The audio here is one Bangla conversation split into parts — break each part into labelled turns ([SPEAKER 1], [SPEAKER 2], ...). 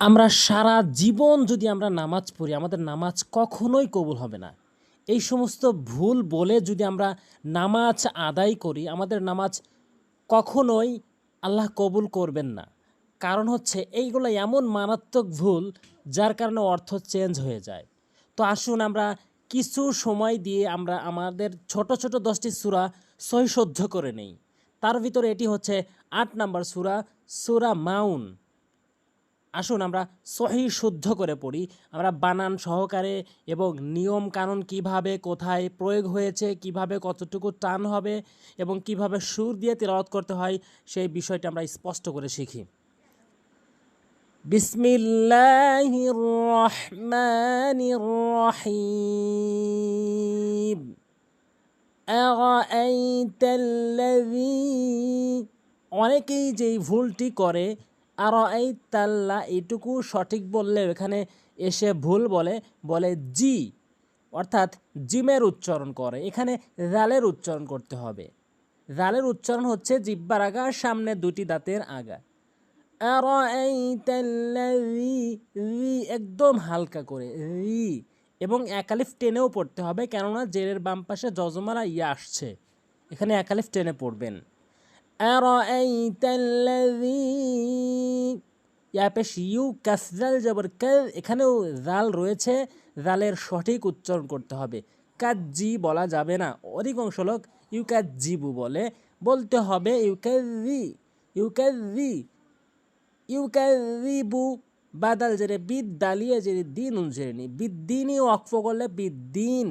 [SPEAKER 1] আমরা সারা জীবন যদি আমরা নামাজ পড়ি, আমাদের নামাজ কখনোই কবুল হবে না। এই সমস্ত ভুল বলে যদি আমরা নামাজ আদায় করি, আমাদের নামাজ কখনোই আল্লাহ কবুল করবেন না। কারণ হচ্ছে এইগুলো এমন মারাত্মক ভুল, যার কারণে অর্থ চেঞ্জ হয়ে যায়। তো আসুন আমরা কিছু সময় দিয়ে আমরা আমাদের ছোট ছোট দশটি সুরা সহিসদ্ধ করে নেই। তার ভিতরে এটি হচ্ছে আট নাম্বার সুরা সুরা মাউন। আসুন আমরা সহি শুদ্ধ করে পড়ি। আমরা বানান সহকারে এবং নিয়ম কানুন কীভাবে কোথায় প্রয়োগ হয়েছে, কীভাবে কতটুকু টান হবে এবং কীভাবে সুর দিয়ে তেলাওয়াত করতে হয়, সেই বিষয়টা আমরা স্পষ্ট করে শিখি। অনেকেই যেই ভুলটি করে আর এই তাল্লা এটুকু সঠিক বললে এখানে এসে ভুল বলে বলে জি। অর্থাৎ জিমের উচ্চারণ করে। এখানে রালের উচ্চারণ করতে হবে। রালের উচ্চারণ হচ্ছে জিব্বার আগা সামনে দুটি দাঁতের আগা। আর একদম হালকা করে, রি। এবং একালিফ টেনেও পড়তে হবে কেননা জেরের বাম পাশে যজমারা ইয়ে আসছে। এখানে একালিফ টেনে পড়বেন। আর এই ইয়া পেশ ইউ কাসজাল জবর কাজ এখানেও জাল রয়েছে। জালের সঠিক উচ্চারণ করতে হবে। কাজি বলা যাবে না। অধিকাংশ লোক ইউ কাজিবু বলে। বলতে হবে ইউ কাজি ইউ কাজি ইউ কাজিবু বাদাল জেরে বিদ দালিয়ে জেরে দিন উনজেরেনি বিদ্দিনই অক্ফ করলে বিদ্দিন।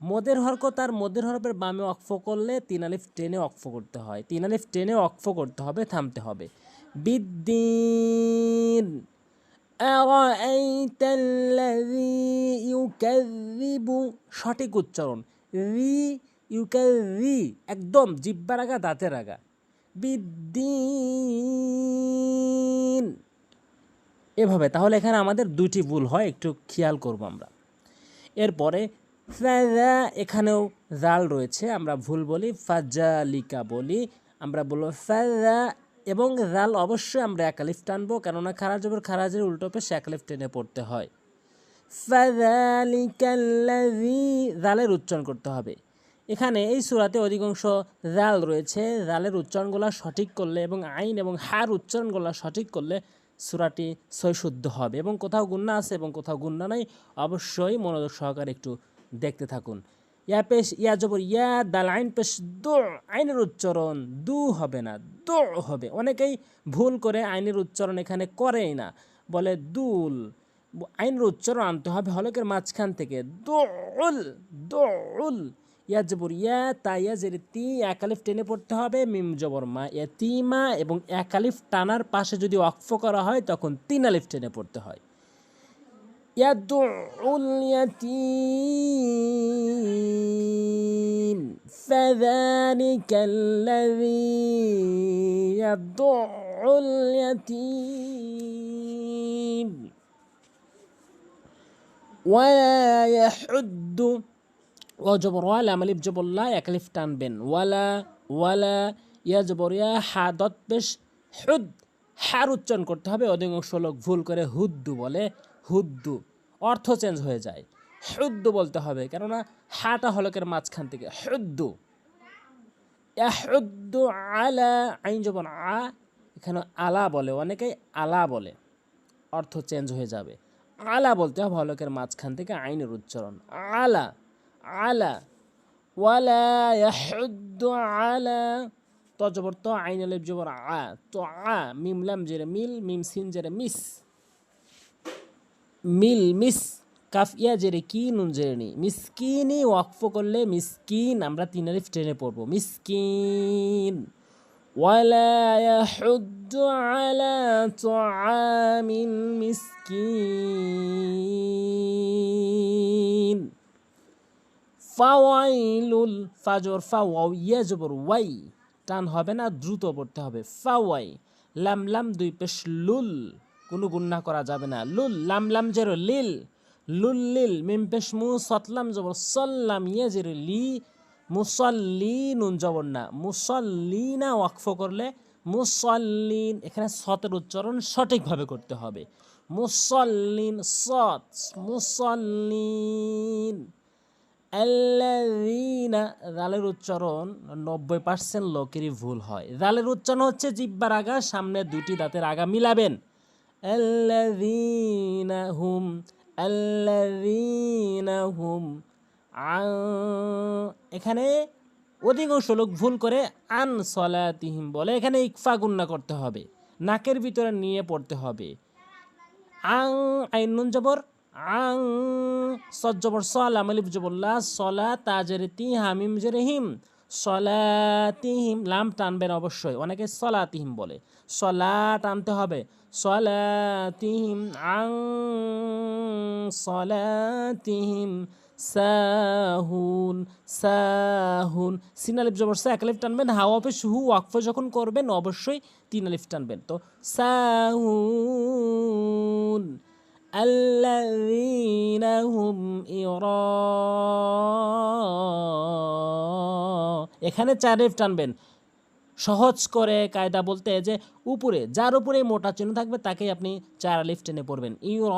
[SPEAKER 1] মদের হরকত আর মদের হরফের বামে অক্ফ করলে তিন আলিফ টেনে অক্ফ করতে হয়। তিন আলিফ টেনে অক্ফ করতে হবে, থামতে হবে। বিদ্দিন أرأيت الذي يكذب সঠিক উচ্চারণ রি ইউকারি একদম জিব্বার আগা দাঁতের আগা বিদ্দিন এভাবে তাহলে এখানে আমাদের দুটি ভুল হয় একটু খেয়াল করব আমরা এরপরে ফাজা এখানেও জাল রয়েছে আমরা ভুল বলি ফাজালিকা বলি আমরা বলবো ফাজা এবং রাল অবশ্যই আমরা একালিফ টানবো, কেননা খারাজ জবর খারাজের উল্টো পেশ একালিফ টেনে পড়তে হয়। জালের উচ্চারণ করতে হবে। এখানে এই সূরাতে অধিকাংশ রাল রয়েছে। রালের উচ্চারণগুলো সঠিক করলে এবং আইন এবং হার উচ্চারণগুলো সঠিক করলে সূরাটি সৈশুদ্ধ হবে। এবং কোথাও গুন্না আছে এবং কোথাও গুন্না নাই, অবশ্যই মনোযোগ সহকারে একটু দেখতে থাকুন। ইয়া পেশ, ইয়া জবর, ইয়া দাল আইন পেশ, দু আইনের উচ্চারণ, দু হবে না, দু হবে। অনেকেই ভুল করে আইনের উচ্চারণ এখানে করেই না। বলে দুল, আইনের উচ্চারণ আনতে হবে হলকের মাঝখান থেকে, দোল দোল। ইয়া জবর, ইয়া তা, ইয়া জের, তি একালিফ টেনে পড়তে হবে, মিম জবর, মা, ইয়া তিমা এবং একালিফ টানার পাশে যদি অক্ফ করা হয়, তখন তিন আলিফ টেনে পড়তে হয়। يدعو اليتيم فذلك الذي يدعو اليتيم ولا يحد وجبر ولا مليب جبر لا يكلف تنبن ولا ولا يجبر يا حادت بش حد হার উচ্চারণ করতে হবে অধিকাংশ লোক ভুল করে হুদ্দু বলে হুদ্দু, অর্থ চেঞ্জ হয়ে যায়। হুদ্দু বলতে হবে, কেননা হাটা হলকের মাঝখান থেকে, হুদ্দু। হুদ্দু আলা আইন যখন আ, এখানে আলা বলে, অনেকেই আলা বলে, অর্থ চেঞ্জ হয়ে যাবে। আলা বলতে হবে হলকের মাঝখান থেকে আইনের উচ্চারণ। আলা আলা, ওয়ালা ইয়াহুদ্দু আলা তজবর তো আইন আলিফ জবর আ, তো আ, মিম লাম জেরে মিল, মিম সিন জেরে মিস। মিল মিস কাফ ইয়া জেরে কি নুন জেরে নি মিসকিনি ওয়াকফ করলে মিসকিন আমরা তিন আলিফ টেনে পড়বো মিসকিন ولا يحد على طعام المسكين ফাওয়াইলুল ফাজর ফাওয়াও ইয়া জবর ওয়াই টান হবে না দ্রুত পড়তে হবে ফাওয়াই লাম লাম দুই পেশ লুল কোনো গুন্না করা যাবে না। লুল লাম লাম জের লিল, লুল লিল মিম পেশ মু সতলাম জবর সল্লাম ইয়া জের লি মুসল্লি নুন জবর না। মুসল্লি না ওয়াকফ করলে মুসল্লিন, এখানে সতের উচ্চারণ সঠিকভাবে করতে হবে। মুসল্লিন সৎ, মুসল্লিন। আল্লাযীনা, রালের উচ্চারণ নব্বই পার্সেন্ট লোকেরই ভুল হয়। রালের উচ্চারণ হচ্ছে জিব্বার আগা, সামনে দুটি দাঁতের আগা মিলাবেন। হুম আল্লাযীনা হুম আ- এখানে অধিকাংশ লোক ভুল করে আন সলাতিহিম বলে। এখানে ইকফা গুন্না করতে হবে, নাকের ভিতরে নিয়ে পড়তে হবে। আং, আইন নুন জবর, আং সদ জবর সলা মালিফ জবরলা সলা তাজরে তি, হামিম, জরে, হিম। সলাতিহিম, লাম টানবেন অবশ্যই, অনেকে সলাতিহিম বলে। সলা টানতে হবে সলাতিহিম আং সলাতিহিম সাহুন সাহুন সিন আলিফ জবর সা এক আলিফ টানবেন হাওয়া পেশ হু ওয়াকফ যখন করবেন অবশ্যই তিন আলিফ টানবেন তো সাহুন الذين هم ইরা এখানে চার আলিফ টানবেন সহজ করে কায়দা বলতে যে উপরে, যার উপরে মোটা চিহ্ন থাকবে, তাকেই আপনি চার আলিফ টেনে পড়বেন। ইউর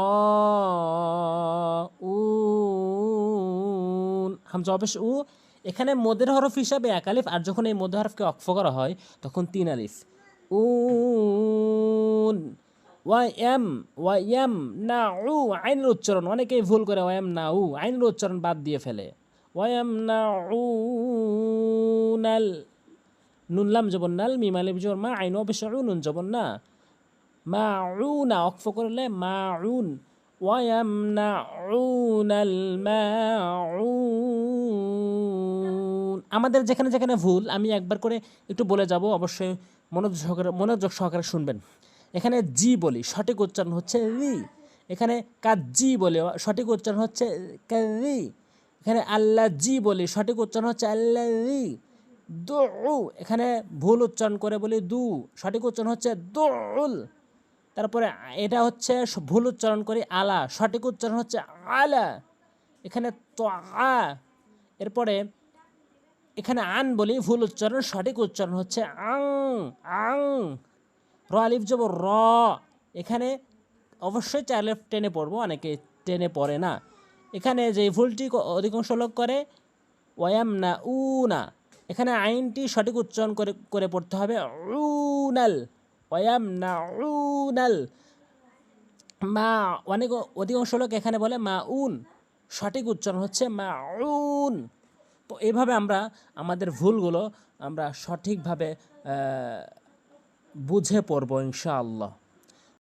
[SPEAKER 1] উন হামজা অবেশ উ, এখানে মদের হরফ হিসাবে এক আলিফ, আর যখন এই মদের হরফকে অক্ষ করা হয়, তখন তিন আলিফ। উন। ওয়াইএম ওয়াইএম না উ আইনের উচ্চারণ। অনেকেই ভুল করে ওয়াইএম না উ আইনের উচ্চারণ বাদ দিয়ে ফেলে। ওয়াইএম না উ নুনলাম জবন নাল মিমালিব জোর মা, আইন অবশ্য নুন জবন না। মা না অক্ফ করলে মা উন আমাদের যেখানে যেখানে ভুল, আমি একবার করে একটু বলে যাব, অবশ্যই মনোযোগ সহকারে মনোযোগ সহকারে শুনবেন। এখানে জি বলি, সঠিক উচ্চারণ হচ্ছে রি। এখানে কাজি বলে, সঠিক উচ্চারণ হচ্ছে রি। এখানে আল্লাহ জি বলি, সঠিক উচ্চারণ হচ্ছে আল্লাহ রি। দু এখানে ভুল উচ্চারণ করে বলি দু, সঠিক উচ্চারণ হচ্ছে দুল তারপরে এটা হচ্ছে ভুল উচ্চারণ করি আলা, সঠিক উচ্চারণ হচ্ছে আলা। এখানে তো আ এরপরে এখানে আন বলি, ভুল উচ্চারণ, সঠিক উচ্চারণ হচ্ছে আং আং। র আলিফ যাব র, এখানে অবশ্যই চার আলিফ টেনে পড়ব, অনেকে টেনে পড়ে না। এখানে যে ভুলটি অধিকাংশ লোক করে ওয়াম না উ না এখানে আইনটি সঠিক উচ্চারণ করে করে পড়তে হবে। উনাল ওয়াম না উনাল মা, অনেক অধিকাংশ লোক এখানে বলে মা উন। সঠিক উচ্চারণ হচ্ছে মা উন। তো এইভাবে আমরা আমাদের ভুলগুলো আমরা সঠিকভাবে বুঝে পড়ব ইনশাআল্লাহ।